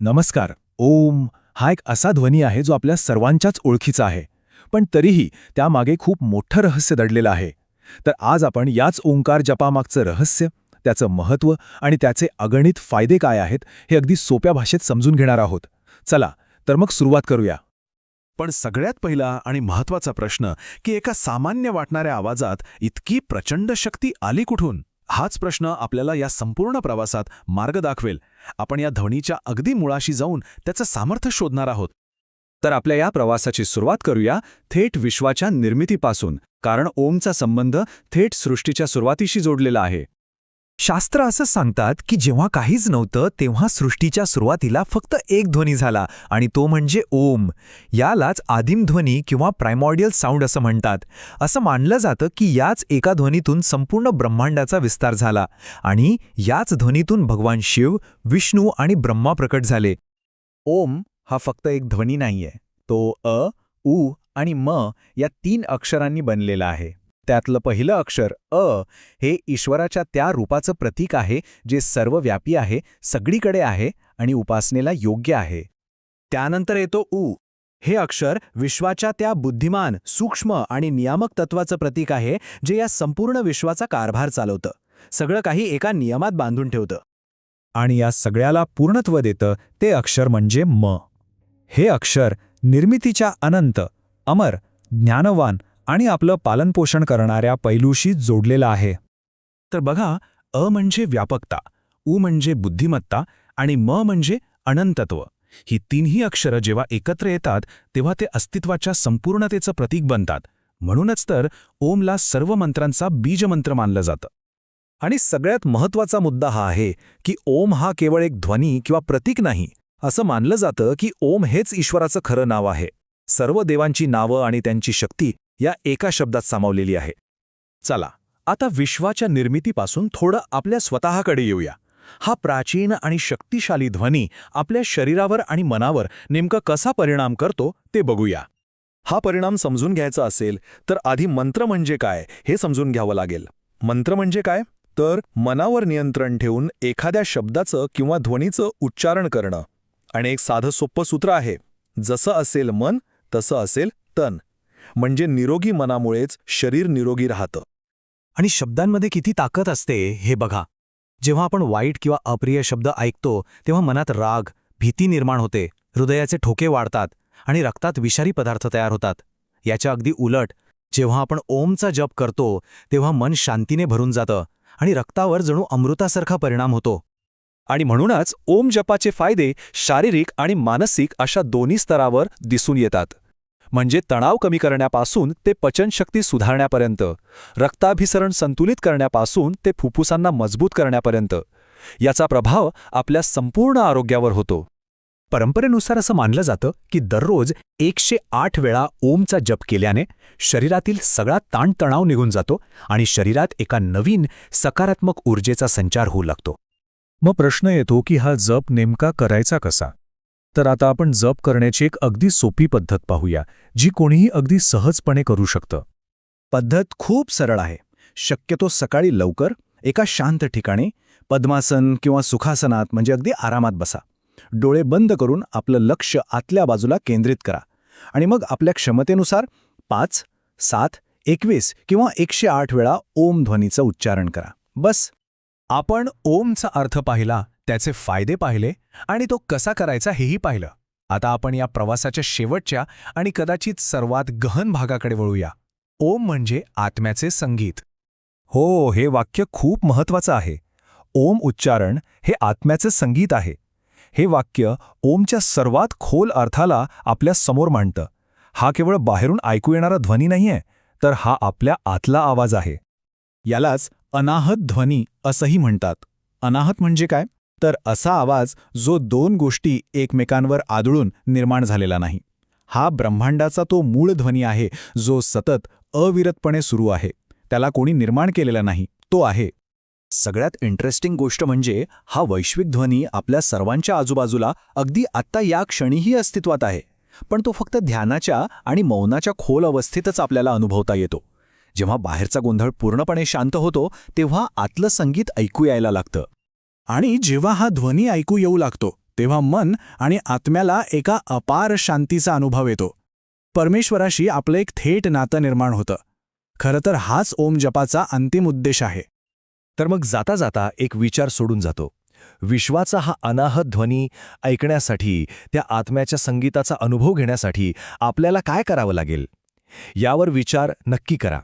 नमस्कार. ओम हा एक असा ध्वनी आहे जो आपल्या सर्वांच्याच ओळखीचा आहे. पण तरीही त्यामागे खूप मोठं रहस्य दडलेलं आहे. तर आज आपण याच ओंकार जपामागचं रहस्य त्याचं महत्त्व आणि त्याचे अगणित फायदे काय आहेत हे अगदी सोप्या भाषेत समजून घेणार आहोत. चला तर मग सुरुवात करूया. पण सगळ्यात पहिला आणि महत्त्वाचा प्रश्न की एका सामान्य वाटणाऱ्या आवाजात इतकी प्रचंड शक्ती आली कुठून? हाच प्रश्न आपल्याला या संपूर्ण प्रवासात मार्ग दाखवेल. आपण या ध्वनीच्या अगदी मुळाशी जाऊन त्याचं सामर्थ्य शोधणार आहोत. तर आपल्या या प्रवासाची सुरुवात करूया थेट विश्वाच्या निर्मितीपासून कारण ओमचा संबंध थेट सृष्टीच्या सुरुवातीशी जोडलेला आहे. शास्त्र असं सांगतात की जेव्हा काहीच नव्हतं तेव्हा सृष्टीच्या सुरुवातीला फक्त एक ध्वनी झाला आणि तो म्हणजे ओम. यालाच आदिम ध्वनी किंवा प्रायमॉडियल साऊंड असं म्हणतात. असं मानलं जातं की याच एका ध्वनीतून संपूर्ण ब्रह्मांडाचा विस्तार झाला आणि याच ध्वनीतून भगवान शिव विष्णू आणि ब्रह्मा प्रकट झाले. ओम हा फक्त एक ध्वनी नाहीये. तो अ उ आणि म या तीन अक्षरांनी बनलेला आहे. त्यातलं पहिलं अक्षर अ हे ईश्वराच्या त्या रूपाचं प्रतीक आहे जे सर्वव्यापी आहे सगळीकडे आहे आणि उपासनेला योग्य आहे. त्यानंतर येतो उ. हे अक्षर विश्वाच्या त्या बुद्धिमान सूक्ष्म आणि नियामक तत्वाचं प्रतीक आहे जे या संपूर्ण विश्वाचा कारभार चालवतं. सगळं काही एका नियमात बांधून ठेवतं. आणि या सगळ्याला पूर्णत्व देतं ते अक्षर म्हणजे म. हे अक्षर निर्मितीच्या अनंत अमर ज्ञानवान आणि आपलं पालनपोषण करणाऱ्या पैलूशी जोडलेलं आहे. तर बघा अ म्हणजे व्यापकता उ म्हणजे बुद्धिमत्ता आणि म म्हणजे अनंतत्व. ही तीनही अक्षरं जेव्हा एकत्र येतात तेव्हा ते अस्तित्वाच्या संपूर्णतेचं प्रतीक बनतात. म्हणूनच तर ओमला सर्व मंत्रांचा बीजमंत्र मानलं जातं. आणि सगळ्यात महत्त्वाचा मुद्दा हा आहे की ओम हा केवळ एक ध्वनी किंवा प्रतीक नाही असं मानलं जातं की ओम हेच ईश्वराचं खरं नाव आहे. सर्व देवांची नावं आणि त्यांची शक्ती या एका शब्दात सामावलेली आहे. चला आता विश्वाच्या निर्मितीपासून थोडं आपल्या स्वतःकडे येऊया. हा प्राचीन आणि शक्तिशाली ध्वनी आपल्या शरीरावर आणि मनावर नेमकं कसा परिणाम करतो ते बघूया. हा परिणाम समजून घ्यायचा असेल तर आधी मंत्र म्हणजे काय हे समजून घ्यावं लागेल. मंत्र म्हणजे काय? तर मनावर नियंत्रण ठेवून एखाद्या शब्दाचं किंवा ध्वनीचं उच्चारण करणं. आणि एक साधं सोप्पं सूत्र आहे. जसं असेल मन तसं असेल तन. म्हणजे निरोगी मनामुळेच शरीर निरोगी राहतं. आणि शब्दांमध्ये किती ताकद असते हे बघा. जेव्हा आपण वाईट किंवा अप्रिय शब्द ऐकतो तेव्हा मनात राग भीती निर्माण होते हृदयाचे ठोके वाढतात आणि रक्तात विषारी पदार्थ तयार होतात. याच्या अगदी उलट जेव्हा आपण ओमचा जप करतो तेव्हा मन शांतीने भरून जातं आणि रक्तावर जणू अमृतासारखा परिणाम होतो. आणि म्हणूनच ओम जपाचे फायदे शारीरिक आणि मानसिक अशा दोन्ही स्तरावर दिसून येतात. म्हणजे तणाव कमी करण्यापासून ते पचनशक्ती सुधारण्यापर्यंत रक्ताभिसरण संतुलित करण्यापासून ते फुफ्फुसांना मजबूत करण्यापर्यंत. याचा प्रभाव आपल्या संपूर्ण आरोग्यावर होतो. परंपरेनुसार असं मानलं जातं की दररोज एकशे आठ वेळा ओमचा जप केल्याने शरीरातील सगळा ताणतणाव निघून जातो आणि शरीरात एका नवीन सकारात्मक ऊर्जेचा संचार होऊ लागतो. मग प्रश्न येतो की हा जप नेमका करायचा कसा? तर आता आपण जप करण्याची एक अगदी सोपी पद्धत पाहूया जी कोणीही अगदी सहजपणे करू शकतं. पद्धत खूप सरळ आहे. शक्यतो सकाळी लवकर एका शांत ठिकाणी पद्मासन किंवा सुखासनात म्हणजे अगदी आरामात बसा. डोळे बंद करून आपलं लक्ष आतल्या बाजूला केंद्रित करा. आणि मग आपल्या क्षमतेनुसार पाच सात एकवीस किंवा एकशे आठ वेळा ओम ध्वनीचं उच्चारण करा. बस. आपण ओमचा अर्थ पाहिला त्याचे फायदे पाहिले आणि तो कसा करायचा हेही पाहिलं. आता आपण या प्रवासाच्या शेवटच्या आणि कदाचित सर्वात गहन भागाकडे वळूया. ओम म्हणजे आत्म्याचे संगीत. हो हे वाक्य खूप महत्वाचं आहे. ओम उच्चारण हे आत्म्याचे संगीत आहे. हे वाक्य ओमच्या सर्वात खोल अर्थाला आपल्यासमोर मांडतं. हा केवळ बाहेरून ऐकू येणारा ध्वनी नाहीये तर हा आपल्या आतला आवाज आहे. यालाच अनाहत ध्वनी असंही म्हणतात. अनाहत म्हणजे काय? तर असा आवाज जो दोन गोष्टी एकमेकांवर आदळून निर्माण झालेला नाही. हा ब्रह्मांडाचा तो मूळ ध्वनी आहे जो सतत अविरतपणे सुरू आहे. त्याला कोणी निर्माण केलेला नाही तो आहे. सगळ्यात इंटरेस्टिंग गोष्ट म्हणजे हा वैश्विक ध्वनी आपल्या सर्वांच्या आजूबाजूला अगदी आत्ता या क्षणीही अस्तित्वात आहे. पण तो फक्त ध्यानाच्या आणि मौनाच्या खोल अवस्थेतच आपल्याला अनुभवता येतो. जेव्हा बाहेरचा गोंधळ पूर्णपणे शांत होतो तेव्हा आतलं संगीत ऐकू यायला लागतं. आणि जेव्हा हा ध्वनी ऐकू येऊ लागतो तेव्हा मन आणि आत्म्याला एका अपार शांतीचा अनुभव येतो. परमेश्वराशी आपलं एक थेट नातं निर्माण होतं. खरं तर हाच ओम जपाचा अंतिम उद्देश आहे. तर मग जाता जाता एक विचार सोडून जातो. विश्वाचा हा अनाहत ध्वनी ऐकण्यासाठी त्या आत्म्याच्या संगीताचा अनुभव घेण्यासाठी आपल्याला काय करावं लागेल? यावर विचार नक्की करा.